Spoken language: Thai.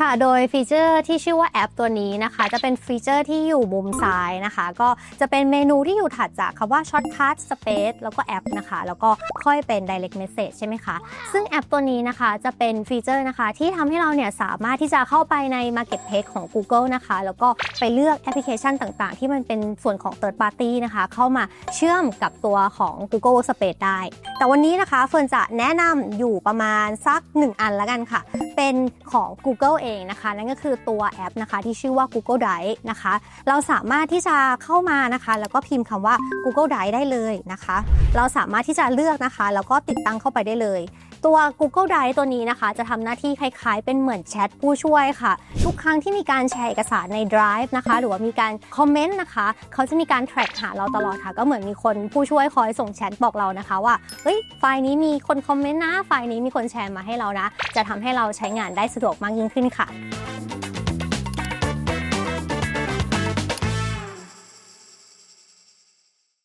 ค่ะ โดยฟีเจอร์ที่ชื่อว่าแอปตัวนี้นะคะ จะเป็นฟีเจอร์ที่อยู่มุมซ้ายนะคะ ก็จะเป็นเมนูที่อยู่ถัดจากคำว่า Shortcut Space แล้วก็แอปนะคะ แล้วก็ค่อยเป็น Direct Message ใช่ไหมคะ ซึ่งแอปตัวนี้นะคะจะเป็นฟีเจอร์นะคะ ที่ทำให้เราเนี่ยสามารถที่จะเข้าไปใน Marketplace ของ Google นะคะ แล้วก็ไปเลือกแอปพลิเคชันต่างๆ ที่มันเป็นส่วนของ Third Party นะคะ เข้ามาเชื่อมกับตัวของ Google Workspace ได้ แต่วันนี้นะคะเฟิร์นจะแนะนำอยู่ประมาณสัก 1 อันละกันค่ะ เป็นของ Google เองนะคะ นั่นก็คือตัวแอปนะคะที่ชื่อว่า Google Drive นะคะ เราสามารถที่จะเข้ามานะคะ แล้วก็พิมพ์คำว่า Google Drive ได้เลยนะคะ เราสามารถที่จะเลือกนะคะ แล้วก็ติดตั้งเข้าไปได้เลย ตัว Google Drive ตัวนี้นะคะ จะทำหน้าที่คล้ายๆ เป็นเหมือนแชทผู้ช่วยค่ะ ทุกครั้งที่มีการแชร์เอกสารใน Drive นะคะ หรือว่ามีการคอมเมนต์นะคะ เขาจะมีการ track หาเราตลอดค่ะ ก็เหมือนมีคนผู้ช่วยคอยส่งแชทบอกเรานะคะ ว่าเฮ้ยไฟล์นี้มีคนคอมเมนต์นะไฟล์นี้มีคนแชร์มาให้เรานะ จะทำให้เราใช้งานได้สะดวกมากยิ่งขึ้นค่ะ